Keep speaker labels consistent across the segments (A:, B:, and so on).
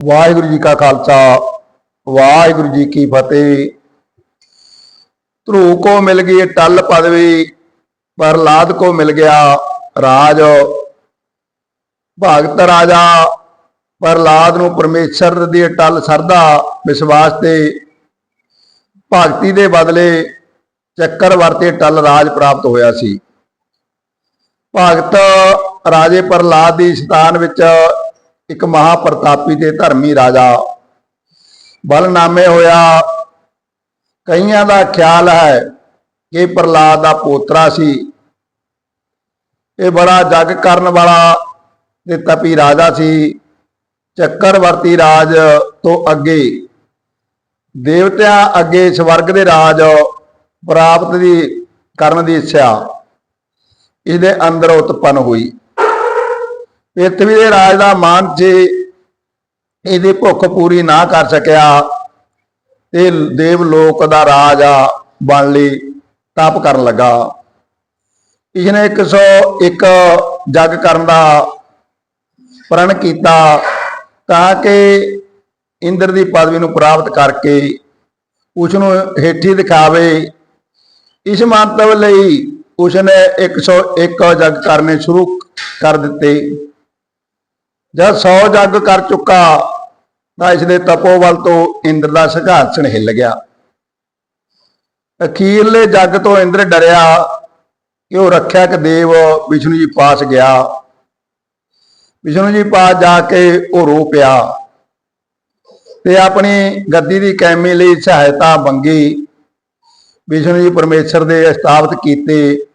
A: ਵਾਹਿਗੁਰੂ ਜੀ ਕਾ ਖਾਲਸਾ, ਵਾਹਿਗੁਰੂ ਜੀ ਕੀ ਫਤਿਹ। ਧਰੂ ਕੋ ਮਿਲ ਗਈ, ਟੱਲ ਪਦਵੀ ਪ੍ਰਹਲਾਦ ਕੋ ਮਿਲ ਗਿਆ ਰਾਜ। ਭਗਤ ਰਾਜਾ ਪ੍ਰਹਲਾਦ ਨੂੰ ਪਰਮੇਸ਼ਰ ਦੀ ਟੱਲ ਸਰਦਾ ਵਿਸ਼ਵਾਸ ਤੇ ਭਗਤੀ ਦੇ ਬਦਲੇ ਚੱਕਰਵਰਤੀ ਟੱਲ ਰਾਜ ਪ੍ਰਾਪਤ ਹੋਇਆ ਸੀ। ਭਗਤ ਰਾਜੇ ਪ੍ਰਹਲਾਦ ਦੀ ਸਥਾਨ ਵਿੱਚ ਇੱਕ ਮਹਾਪ੍ਰਤਾਪੀ ਤੇ ਧਰਮੀ ਰਾਜਾ। ਬਲਨਾਮੇ ਹੋਇਆ। ਕਈਆਂ ਦਾ ਖਿਆਲ ਹੈ ਕਿ ਪ੍ਰਹਲਾਦ ਦਾ ਪੋਤਰਾ ਸੀ। ਇਹ ਬੜਾ ਜਗ ਕਰਨ ਵਾਲਾ ਤੇ ਤਪੀ ਰਾਜਾ ਸੀ। ਚੱਕਰਵਰਤੀ ਰਾਜ ਤੋਂ ਅੱਗੇ। ਦੇਵਤਿਆਂ ਅੱਗੇ ਸਵਰਗ ਦੇ ਰਾਜ ਪ੍ਰਾਪਤ ਦੀ ਕਰਨ ਦੀ ਇੱਛਾ। ਇਹਦੇ ਅੰਦਰ ਉਤਪੰਨ ਹੋਈ। ਪ੍ਰਿਥਵੀ ਦੇ ਰਾਜ ਦਾ ਮਾਨ ਜੇ ਇਹਦੀ ਭੁੱਖ ਪੂਰੀ ਨਾ ਕਰ ਸਕਿਆ ਤੇ ਦੇਵ ਲੋਕ ਦਾ ਰਾਜਾ ਬਣ ਲਈ ਤਪ ਕਰਨ ਲੱਗਾ। ਇਸਨੇ 101 ਜਗ ਕਰਨ ਦਾ ਪ੍ਰਣ ਕੀਤਾ ਤਾਂ ਕਿ ਇੰਦਰ ਦੀ ਪਦਵੀ ਨੂੰ ਪ੍ਰਾਪਤ ਕਰਕੇ ਉਸ ਨੂੰ ਹੇਠੀ ਦਿਖਾਵੇ। ਇਸ ਮੰਤਵ ਲਈ ਉਸਨੇ 101 ਜਗ ਕਰਨੇ ਸ਼ੁਰੂ ਕਰ ਦਿੱਤੇ। ਜਦ ਸੌ ਜੱਗ ਕਰ ਚੁੱਕਾ ਤਾਂ ਇਸ ਦੇ ਤਪੋਬਲ ਤੋਂ ਇੰਦਰ ਦਾ ਸਿੰਘਾਸਣ ਹਿੱਲ ਗਿਆ। ਅਖੀਰਲੇ ਜੱਗ ਤੋਂ ਇੰਦਰ ਡਰਿਆ ਕਿ ਉਹ ਰੱਖਿਅਕ ਦੇਵ ਵਿਸ਼ਨੂੰ ਜੀ ਪਾਸ ਗਿਆ। ਵਿਸ਼ਨੂੰ ਜੀ ਪਾਸ ਜਾ ਕੇ ਉਹ ਰੋ ਪਿਆ ਤੇ ਆਪਣੀ ਗੱਦੀ ਦੀ ਕੈਮੀ ਲਈ ਸਹਾਇਤਾ ਮੰਗੀ। ਵਿਸ਼ਨੂੰ ਜੀ ਪਰਮੇਸ਼ਰ ਦੇ ਸਥਾਪਿਤ ਕੀਤੇ।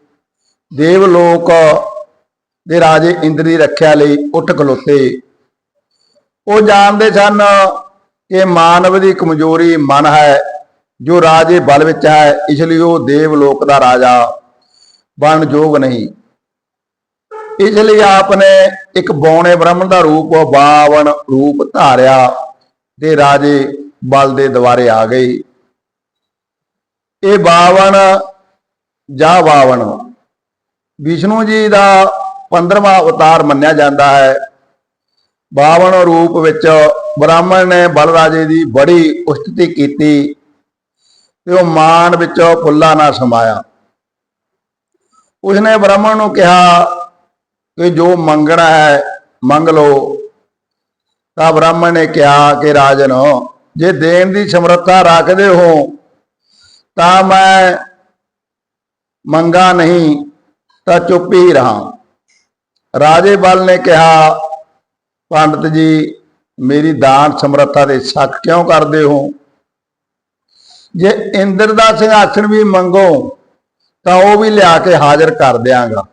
A: ਦੇਵ ਲੋਕ ਦੇ ਰਾਜੇ ਇੰਦਰ ਦੀ ਰੱਖਿਆ ਲਈ ਉੱਠ ਖਲੋਤੇ। ਉਹ ਜਾਣਦੇ ਸਨ ਕਿ ਮਾਨਵ ਦੀ ਕਮਜ਼ੋਰੀ ਮਨ ਹੈ, ਜੋ ਰਾਜੇ ਬਲ ਵਿੱਚ ਹੈ, ਇਸ ਲਈ ਉਹ ਦੇਵ ਲੋਕ ਦਾ ਰਾਜਾ ਬਣਨ ਯੋਗ ਨਹੀਂ। ਇਸ ਲਈ ਆਪ ਨੇ ਇੱਕ ਬੌਣੇ ਬ੍ਰਹਮ ਦਾ ਰੂਪ ਬਾਵਨ ਰੂਪ ਧਾਰਿਆ ਤੇ ਰਾਜੇ ਬਲ ਦੇ ਦੁਆਰੇ ਆ ਗਏ। ਇਹ ਬਾਵਨ ਜਾਂ ਬਾਵਨ, ਵਿਸ਼ਨੂੰ ਜੀ ਦਾ 15ਵਾਂ ਅਵਤਾਰ ਮੰਨਿਆ ਜਾਂਦਾ ਹੈ। ਬਾਵਨ ਰੂਪ ਵਿੱਚ ਬ੍ਰਾਹਮਣ ਨੇ ਬਲਰਾਜੇ ਦੀ ਬੜੀ ਉਸਤਤੀ ਕੀਤੀ ਤੇ ਉਹ ਮਾਨ ਵਿੱਚ ਫੁੱਲਾ ਨਾ ਸਮਾਇਆ। ਉਸਨੇ ਬ੍ਰਾਹਮਣ ਨੂੰ ਕਿਹਾ ਕਿ ਜੋ ਮੰਗਣਾ ਹੈ, ਮੰਗ ਲਓ। ਤਾਂ ਬ੍ਰਾਹਮਣ ਨੇ ਕਿਹਾ ਕਿ ਰਾਜਨ, ਜੇ ਦੇਣ ਦੀ ਸਮਰੱਥਾ ਰੱਖਦੇ ਹੋ, ਤਾਂ ਮੈਂ ਮੰਗਾ ਨਹੀਂ, ਤਾਂ ਚੁੱਪ ਹੀ ਰਹਾ। ਰਾਜੇ ਬਲ ਨੇ ਕਿਹਾ, ਪੰਡਤ ਜੀ, ਮੇਰੀ ਦਾਨ ਸਮਰੱਥਾ ਦੇ ਸ਼ੱਕ ਕਿਉਂ ਕਰਦੇ ਹੋ? ਜੇ ਇੰਦਰ ਦਾ ਸਿੰਘਾਸਣ ਵੀ ਮੰਗੋ, ਤਾਂ ਉਹ ਵੀ ਲਿਆ ਕੇ ਹਾਜ਼ਰ ਕਰ ਦਿਆਂਗਾ।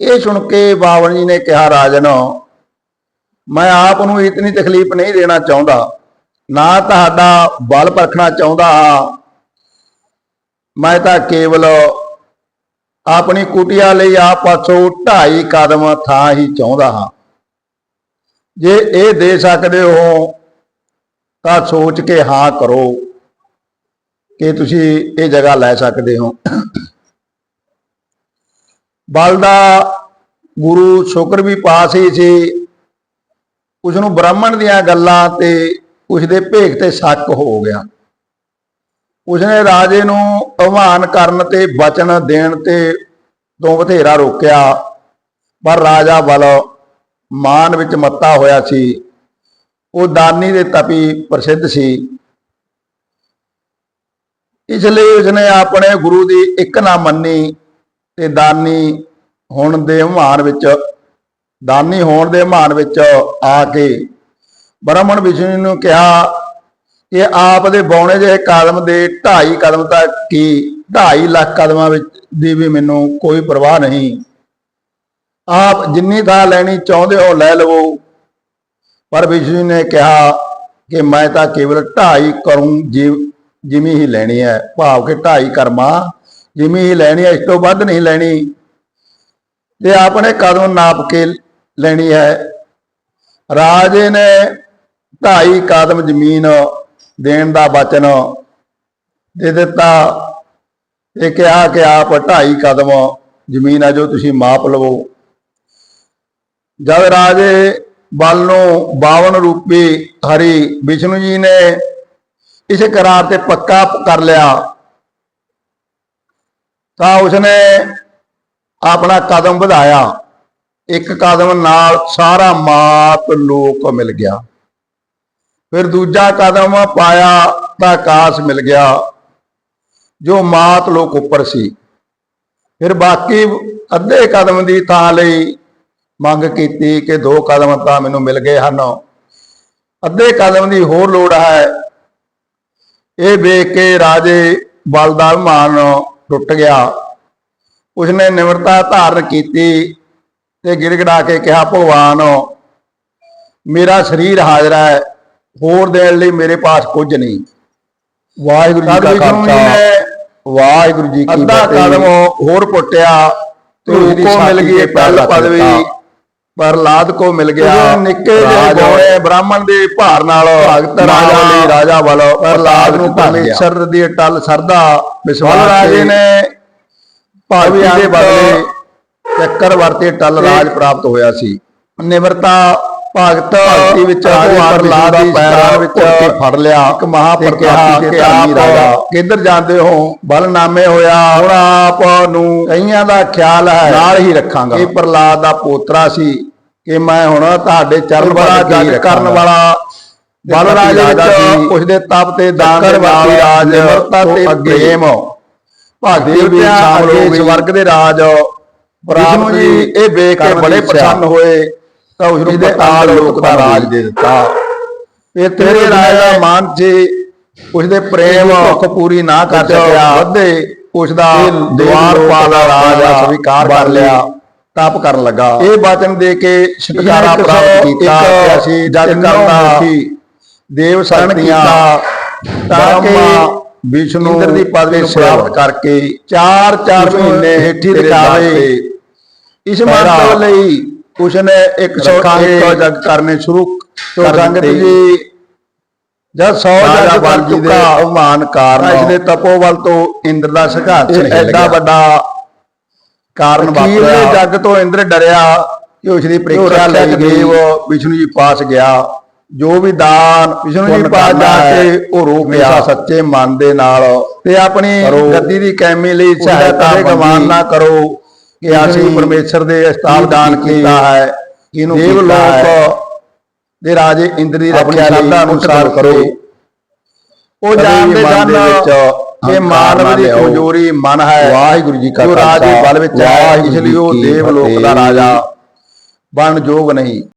A: ਇਹ ਸੁਣ ਕੇ ਬਾਵਨ ਜੀ ਨੇ ਕਿਹਾ, ਰਾਜਨ, ਮੈਂ ਆਪ ਨੂੰ ਇਤਨੀ ਤਕਲੀਫ ਨਹੀਂ ਦੇਣਾ ਚਾਹੁੰਦਾ। ਨਾ ਤੁਹਾਡਾ ਬਲ ਪਰਖਣਾ ਚਾਹੁੰਦਾ ਹਾਂ। ਮੈਂ ਤਾਂ ਕੇਵਲ ਆਪਣੀ ਕੁਟਿਆ ਲਈ ਆਪ ਪਾਸੋਂ ਢਾਈ ਕਦਮ ਥਾਂ ਹੀ ਚਾਹੁੰਦਾ ਹਾਂ। ਜੇ ਇਹ ਦੇ ਸਕਦੇ ਹੋ, ਤਾਂ ਸੋਚ ਕੇ ਹਾਂ ਕਰੋ ਕਿ ਤੁਸੀਂ ਇਹ ਜਗ੍ਹਾ ਲੈ ਸਕਦੇ ਹੋ। ਬਲ ਦਾ ਗੁਰੂ ਸ਼ੁਕਰ ਵੀ ਪਾਸ ਹੀ ਸੀ। ਉਸ ਨੂੰ ਬ੍ਰਾਹਮਣ ਦੀਆਂ ਗੱਲਾਂ ਤੇ ਉਸ ਦੇ ਭੇਖ ਤੇ ਸ਼ੱਕ ਹੋ ਗਿਆ। ਉਸਨੇ ਰਾਜੇ ਨੂੰ ਆਹਵਾਨ ਕਰਨ ਤੇ ਵਚਨ ਦੇਣ ਤੇ ਤੋਂ ਬਥੇਰਾ ਰੋਕਿਆ, ਪਰ ਰਾਜਾ ਬਲ ਮਾਨ ਵਿੱਚ ਮੱਤਾ ਹੋਇਆ ਸੀ। ਉਹ ਦਾਨੀ ਦੇ ਤਪੀ ਪ੍ਰਸਿੱਧ ਸੀ। ਇਸ ਲਈ ਉਸਨੇ ਆਪਣੇ ਗੁਰੂ ਦੀ ਇੱਕ ਨਾ ਮੰਨੀ ਤੇ ਦਾਨੀ ਹੋਣ ਦੇ ਮਹਾਨ ਵਿੱਚ, ਦਾਨੀ ਹੋਣ ਦੇ ਮਹਾਨ ਵਿੱਚ ਆ ਕੇ ਬ੍ਰਾਹਮਣ ਵਿਸ਼ਨੂੰ ਨੂੰ ਕਿਹਾ ਕਿ ਆਪ ਦੇ ਬੌਣੇ ਜਿਹੇ ਕਦਮ ਦੇ 2.5 ਕਦਮ ਤੱਕ ਕੀ 2.5 ਲੱਖ ਕਦਮਾਂ ਵਿੱਚ ਦੀ ਵੀ ਮੈਨੂੰ ਕੋਈ ਪਰਵਾਹ ਨਹੀਂ। ਆਪ ਜਿੰਨੀ ਥਾਂ ਲੈਣੀ ਚਾਹੁੰਦੇ ਹੋ ਲੈ ਲਵੋ। ਪਰ ਵਿਸ਼ਨੂੰ ਨੇ ਕਿਹਾ ਕਿ ਮੈਂ ਤਾਂ ਕੇਵਲ 2.5 ਕਰੂੰ ਜਿ ਜਿਵੇਂ ਹੀ ਲੈਣੀ ਹੈ। ਭਾਵ ਕਿ 2.5 ਕਰਮਾਂ ਜਿਵੇਂ ਹੀ ਲੈਣੀ ਹੈ, ਇਸ ਤੋਂ ਵੱਧ ਨਹੀਂ ਲੈਣੀ। ਤੇ ਆਪਣੇ ਕਦਮ ਨਾਪ ਕੇ ਲੈਣੀ ਹੈ। ਰਾਜੇ ਨੇ ਢਾਈ ਕਦਮ ਜ਼ਮੀਨ ਦੇਣ ਦਾ ਵਚਨ ਦੇ ਦਿੱਤਾ। ਤੇ ਕਿਹਾ ਕਿ ਆਪ ਢਾਈ ਕਦਮ ਜ਼ਮੀਨ ਆ ਜੋ ਤੁਸੀਂ ਮਾਪ ਲਵੋ। ਜਦ ਰਾਜੇ ਬਲ ਨੂੰ ਬਾਵਨ ਰੂਪੀ ਹਰੀ ਵਿਸ਼ਨੂੰ ਜੀ ਨੇ ਇਸ ਕਰਾਰ ਤੇ ਪੱਕਾ ਕਰ ਲਿਆ, ਤਾਂ ਉਸਨੇ ਆਪਣਾ ਕਦਮ ਵਧਾਇਆ। ਇੱਕ ਕਦਮ ਨਾਲ ਸਾਰਾ ਮਾਤ ਲੋਕ ਮਿਲ ਗਿਆ। ਫਿਰ ਦੂਜਾ ਕਦਮ ਪਾਇਆ ਤਾਂ ਆਕਾਸ਼ ਮਿਲ ਗਿਆ, ਜੋ ਮਾਤ ਲੋਕ ਉੱਪਰ ਸੀ। ਫਿਰ ਬਾਕੀ ਅੱਧੇ ਕਦਮ ਦੀ ਥਾਂ ਲਈ ਮੰਗ ਕੀਤੀ ਕਿ ਦੋ ਕਦਮ ਤਾਂ ਮੈਨੂੰ ਮਿਲ ਗਏ ਹਨ। ਅੱਧੇ ਕਦਮ ਦੀ ਹੋਰ ਲੋੜ ਹੈ। ਇਹ ਵੇਖ ਕੇ ਰਾਜੇ ਬਲ ਦਾ ਮਾਨ ਟੁੱਟ ਗਿਆ। ਉਸਨੇ ਨਿਮਰਤਾ ਧਾਰਨ ਕੀਤੀ ਤੇ ਗਿੜਗੜਾ ਕੇ ਕਿਹਾ, ਭਗਵਾਨ, ਮੇਰਾ ਸਰੀਰ ਹਾਜ਼ਰ ਹੈ। ਹੋਰ ਦੇਣ ਲਈ ਮੇਰੇ ਪਾਸ ਕੁਝ ਨਹੀਂ।
B: ਵਾਹਿਗੁਰੂ ਜੀ ਕਾ ਖਾਲਸਾ। ਵਾਹਿਗੁਰੂ ਜੀ ਕੀ
A: ਅੱਧਾ ਕਦਮ ਹੋਰ ਪੁੱਟਿਆ ਤੇ
B: ਕੋ ਮਿਲ ਗਈ
A: ਪਹਿਲ ਪਦਵੀ
B: ਦਿੱਤਾ।
A: ਪ੍ਰਹਲਾਦ ਕੋ ਮਿਲ ਗਿਆ। ਨਿੱਕੇ ਜਿਹੇ ਗੋਲੇ ਬ੍ਰਾਹਮਣ ਦੇ ਭਾਰ ਨਾਲ ਭਗਤ
B: ਰਾਜਾ।
A: ਰਾਜਾ ਰਾਜਾ ਵੱਲ ਪ੍ਰਹਲਾਦ ਨੂੰ। ਪਰਮੇਸ਼ਰ ਦੀ ਅਟਲ ਸਰਦਾ ਵਿਸ਼ਵਾਸ
B: ਬਲ ਰਾਜੇ
A: ਨੇ ਭਾਵੀ ਦੇ ਬਦਲੇ ਚੱਕਰਵਰਤੀ ਟਲ ਰਾਜ ਪ੍ਰਾਪਤ ਹੋਇਆ ਸੀ। ਨਿਮਰਤਾ ਭਗਤ ਭਗਤੀ ਵਿੱਚ ਪ੍ਰਹਲਾਦ
B: ਵਿਸ਼ਨੂੰ
A: ਦੀ ਪੈਰਾਂ ਵਿੱਚ ਫੜ ਲਿਆ ਇੱਕ ਮਹਾਪ੍ਰਤਾਪੀ
B: ਤੇ
A: ਆਪ ਕਿੱਧਰ ਜਾਂਦੇ ਹੋ ਬਲਨਾਮੇ ਹੋਇਆ ਹੁਣ ਆਪ ਨੂੰ ਕਈਆਂ ਦਾ ਖਿਆਲ ਹੈ
B: ਨਾਲ ਹੀ ਰੱਖਾਂਗਾ।
A: ਇਹ ਪ੍ਰਹਲਾਦ ਦਾ ਪੋਤਰਾ ਸੀ ਕਿ ਮੈਂ ਹੁਣ ਤੁਹਾਡੇ ਚਰਨ
B: ਬੜਾ ਜੱਜ
A: ਕਰਨ। ਵਾਲਾ ਬਲ ਰਾਜ ਵਿੱਚ। ਉਸ ਦੇ ਤਪ ਤੇ ਦਾਨ ਦੇ ਨਾਲ
B: ਰਾਜ
A: ਨਿਮਰਤਾ
B: ਤੋਂ
A: ਪ੍ਰੇਮ ਭਗਤੀ ਵੀ
B: ਦੇਵਤਿਆਂ
A: ਸ਼ਾਮਲ ਹੋ ਗਈ ਸਵਰਗ ਦੇ ਰਾਜ ਜੀ ਇਹ ਵੇਖ ਕੇ ਬੜੇ। ਪ੍ਰਸੰਨ ਹੋਏ ਤਾਂ ਉਸ ਨੂੰ ਪਤਾਲ ਲੋਕ ਦਾ ਰਾਜ ਦੇ ਦਿੱਤਾ। ਇਹ ਤੇਰੇ ਰਾਜ ਦਾ ਮਾਨ ਜੀ ਉਸ ਦੇ ਪ੍ਰੇਮ ਭੁੱਖ ਪੂਰੀ ਨਾ ਕਰ ਸਕਿਆ
B: ਵੱਧੇ
A: ਉਸ ਦਾ
B: ਇਹ
A: ਦਵਾਰ
B: ਲੋਕ
A: ਪਾਲਾ ਰਾਜ ਸਵੀਕਾਰ ਕਰ ਲਿਆ। ਤਪ ਕਰਨ ਲੱਗਾ। ਇਹ ਵਚਨ ਦੇ ਕੇ ਛੁਟਕਾਰਾ ਪ੍ਰਾਪਤ ਕੀਤਾ ਅਸੀਂ ਕਰਨਾ
B: ਮੁਖੀ
A: ਦੇਵ ਕੀਤਾ ਤਾਂ ਕਿ ਵਿਸ਼ਨੂੰ
B: ਇੰਦਰ ਦੀ ਪਦਵੀ
A: ਪ੍ਰਾਪਤ ਕਰਕੇ ਚਾਰ ਚਾਰ
B: ਵਿਸ਼ਨੂੰ
A: ਮਹੀਨੇ ਹੇਠੀ
B: ਦਰ
A: ਇਸ ਮੰਤਵ ਲਈ ਉਸਨੇ 101
B: ਰੱਖਾਂਗੇ।
A: ਜਗ ਕਰਨੇ ਸ਼ੁਰੂ
B: ਤੋਂ
A: ਕਰ
B: ਸੰਗਤ
A: ਦਿੱਤੇ
B: ਜੀ
A: ਜਦ 100
B: ਰਾਜਾ
A: ਜਗ ਬਣ
B: ਜੀ ਦੇ
A: ਚੁੱਕਾ
B: ਅਵਮਾਨ ਕਾਰਨ
A: ਇਸ ਦੇ ਤਪੋਬਲ ਤੋਂ ਇੰਦਰ ਦਾ ਨਹੀਂ
B: ਐਡਾ
A: ਵੱਡਾ ਕਾਰਨ ਵਾਪਰਿਆ। ਜਗ ਤੋਂ ਇੰਦਰ ਡਰਿਆ ਕਿ ਉਸ ਦੀ ਪ੍ਰੀਖਿਆ ਲਈ ਗਈ
B: ਦੇਵ
A: ਵਿਸ਼ਨੂੰ ਜੀ ਪਾਸ ਗਿਆ। ਜੋ ਵੀ ਦਾਨ ਵਿਸ਼ਨੂੰ ਜੀ ਪਾਸ ਜਾ ਕੇ ਉਹ
B: ਹਮੇਸ਼ਾ
A: ਗਿਆ ਸੱਚੇ ਮਨ ਦੇ ਨਾਲ ਤੇ ਆਪਣੀ। ਗੱਦੀ ਦੀ ਕੈਮੀ ਲਈ ਸਹਾਇਤਾ ਗਮਾਨ ਨਾ ਕਰੋ। ਕਿ ਅਸੀਂ ਪਰਮੇਸ਼ਰ ਦੇ ਅਸਤਾਲ ਦਾਨ
B: ਕੀਤੀ
A: ਹੈ
B: ਕਿਹਨੂੰ
A: ਦੇਵ। ਲੋਕ ਦੇ ਰਾਜੇ ਇੰਦਰ ਦੀ ਰੱਖਿਆ ਲਈ
B: ਸ਼ਰਧਾ
A: ਅਨੁਸਾਰ ਕਰੋ ਉਹ ਜਾਣਦੇ ਸਨ ਕਿ ਮਾਨਵ ਦੀ। ਕਮਜ਼ੋਰੀ ਮਨ ਹੈ
B: ਵਾਹਿਗੁਰੂ ਜੀ ਕਾ
A: ਜੋ ਰਾਜ ਦੇ
B: ਖਾਲਸਾ,
A: ਬਲ ਵਿੱਚ ਹੈ ਇਸ ਲਈ ਉਹ ਦੇਵ ਲੋਕ ਦਾ। ਰਾਜਾ ਬਣ ਜੋਗ ਨਹੀਂ